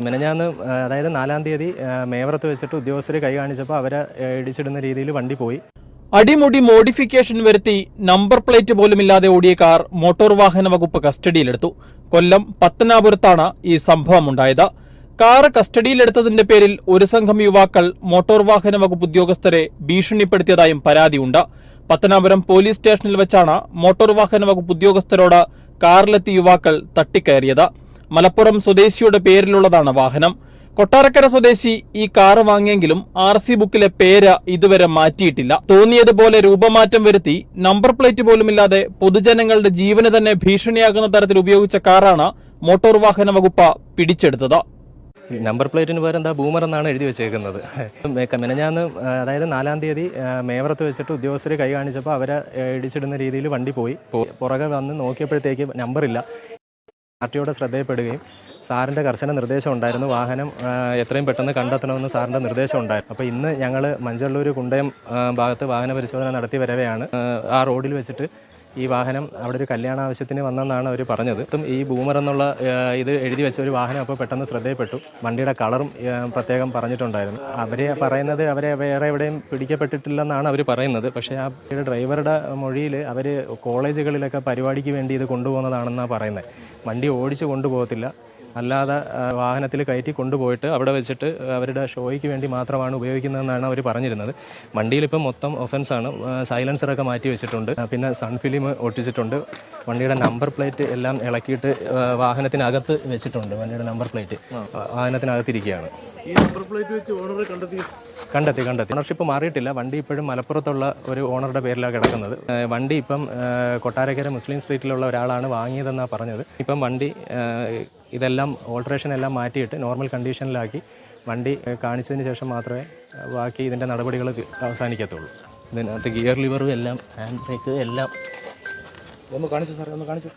മിനഞ്ഞാന്ന് അതായത് നാലാം തീയതി മേവറത്ത് വെച്ചിട്ട് ഉദ്യോഗസ്ഥരെ കൈ കാണിച്ചപ്പോൾ അവരെ ഇടിച്ചിടുന്ന രീതിയിൽ വണ്ടി പോയി. അടിമുടി മോഡിഫിക്കേഷൻ വരുത്തി നമ്പർ പ്ലേറ്റ് പോലുമില്ലാതെ ഓടിയ കാർ മോട്ടോർ വാഹന വകുപ്പ് കസ്റ്റഡിയിലെടുത്തു. കൊല്ലം പത്തനാപുരത്താണ് ഈ സംഭവം ഉണ്ടായത്. കാർ കസ്റ്റഡിയിലെടുത്തതിന്റെ പേരിൽ ഒരു സംഘം യുവാക്കൾ മോട്ടോർ വാഹന വകുപ്പ് ഉദ്യോഗസ്ഥരെ ഭീഷണിപ്പെടുത്തിയതായും പരാതിയുണ്ട്. പത്തനാപുരം പോലീസ് സ്റ്റേഷനിൽ വെച്ചാണ് മോട്ടോർ വാഹന വകുപ്പ് ഉദ്യോഗസ്ഥരോട് കാറിലെത്തിയ യുവാക്കൾ തട്ടിക്കയറിയത്. മലപ്പുറം സ്വദേശിയുടെ പേരിലുള്ളതാണ് വാഹനം. കൊട്ടാരക്കര സ്വദേശി ഈ കാറ് വാങ്ങിയെങ്കിലും ആർ സി ബുക്കിലെ പേര് ഇതുവരെ മാറ്റിയിട്ടില്ല. തോന്നിയതുപോലെ രൂപമാറ്റം വരുത്തി നമ്പർ പ്ലേറ്റ് പോലുമില്ലാതെ പൊതുജനങ്ങളുടെ ജീവന് തന്നെ ഭീഷണിയാകുന്ന തരത്തിൽ ഉപയോഗിച്ച കാറാണ് മോട്ടോർ വാഹന വകുപ്പ് പിടിച്ചെടുത്തത്. നമ്പർ പ്ലേറ്റിന് പകരം എന്താ ബൂമർ എന്നാണ് എഴുതി വെച്ചേക്കുന്നത്. ആ, അതായത് നാലാം തീയതി മേവറത്ത് വെച്ചിട്ട് ഉദ്യോഗസ്ഥർ കൈ കാണിച്ചപ്പോൾ അവരെ ഇടിച്ചിടുന്ന രീതിയിൽ വണ്ടി പോയി. പുറകെ വന്ന് നോക്കിയപ്പോഴത്തേക്ക് നമ്പറില്ല. ആർ ടിയുടെ ശ്രദ്ധയിൽപ്പെടുകയും സാറിന്റെ കർശന നിർദ്ദേശം ഉണ്ടായിരുന്നു. വാഹനം എത്രയും പെട്ടെന്ന് കണ്ടെത്തണമെന്ന് സാറിന്റെ നിർദ്ദേശം ഉണ്ടായിരുന്നു. അപ്പോൾ ഇന്ന് ഞങ്ങൾ മഞ്ചള്ളൂർ കുണ്ടയം ഭാഗത്ത് വാഹന പരിശോധന നടത്തി വരവെയാണ്. ആ റോഡിൽ വെച്ചിട്ട് ഈ വാഹനം അവിടെ ഒരു കല്യാണ ആവശ്യത്തിന് വന്നെന്നാണ് അവർ പറഞ്ഞത്. ഈ ബൂമർ എന്നുള്ള ഇത് എഴുതി വെച്ച ഒരു വാഹനം അപ്പോൾ പെട്ടെന്ന് ശ്രദ്ധയിൽപ്പെട്ടു. വണ്ടിയുടെ കളറും പ്രത്യേകം പറഞ്ഞിട്ടുണ്ടായിരുന്നു. അവർ പറയുന്നത് അവരെ വേറെ എവിടെയും പിടിക്കപ്പെട്ടിട്ടില്ലെന്നാണ് അവർ പറയുന്നത്. പക്ഷേ ആ ഡ്രൈവറുടെ മൊഴിയിൽ അവർ കോളേജുകളിലൊക്കെ പരിപാടിക്ക് വേണ്ടി ഇത് കൊണ്ടുപോകുന്നതാണെന്നാണ് പറയുന്നത് വണ്ടി ഓടിച്ച് കൊണ്ടുപോകത്തില്ല. അല്ലാതെ വാഹനത്തിൽ കയറ്റി കൊണ്ടുപോയിട്ട് അവിടെ വെച്ചിട്ട് അവരുടെ ഷോയ്ക്ക് വേണ്ടി മാത്രമാണ് ഉപയോഗിക്കുന്നതെന്നാണ് അവർ പറഞ്ഞിരുന്നത്. വണ്ടിയിൽ ഇപ്പം മൊത്തം ഒഫൻസാണ് സൈലൻസറൊക്കെ മാറ്റി വെച്ചിട്ടുണ്ട്. പിന്നെ സൺ ഫിലിം ഒട്ടിച്ചിട്ടുണ്ട്. വണ്ടിയുടെ നമ്പർ പ്ലേറ്റ് എല്ലാം ഇളക്കിയിട്ട് വാഹനത്തിനകത്ത് വെച്ചിട്ടുണ്ട്. വണ്ടിയുടെ നമ്പർ പ്ലേറ്റ് വാഹനത്തിനകത്തിരിക്കുകയാണ്. ഈ നമ്പർ പ്ലേറ്റ് വെച്ച് ഓണറെ കണ്ടെത്തി. കണ്ടെത്തി കണ്ടെത്തി. ഓണർഷിപ്പ് മാറിയിട്ടില്ല. വണ്ടി ഇപ്പോഴും മലപ്പുറത്തുള്ള ഒരു ഓണറുടെ പേരിലാണ് കിടക്കുന്നത്. വണ്ടി ഇപ്പം കൊട്ടാരക്കര മുസ്ലിം സ്ട്രീറ്റിലുള്ള ഒരാളാണ് വാങ്ങിയതെന്നാണ് പറഞ്ഞത്. ഇപ്പം വണ്ടി ഇതെല്ലാം ഓൾട്രേഷൻ എല്ലാം മാറ്റിയിട്ട് നോർമൽ കണ്ടീഷനിലാക്കി വണ്ടി കാണിച്ചതിന് ശേഷം മാത്രമേ ബാക്കി ഇതിന്റെ നടപടികൾ അവസാനിക്കത്തുള്ളൂ. ഇതിനകത്ത് ഗിയർ ലിവറും എല്ലാം ഹാൻഡ് ബ്രേക്ക് എല്ലാം. ഒന്ന് കാണിച്ചു സാറേ ഒന്ന് കാണിച്ചു.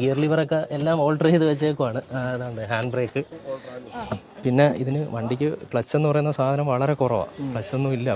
ഗിയർ ലിവറൊക്കെ എല്ലാം ഓൾട്ടർ ചെയ്ത് വെച്ചേക്കുവാണ്. അതാണ് ഹാൻഡ് ബ്രേക്ക് പിന്നെ ഇതിന് വണ്ടിക്ക് ക്ലച്ച് എന്ന് പറയുന്ന സാധനം വളരെ കുറവാണ് ക്ലച്ച് ഒന്നും ഇല്ല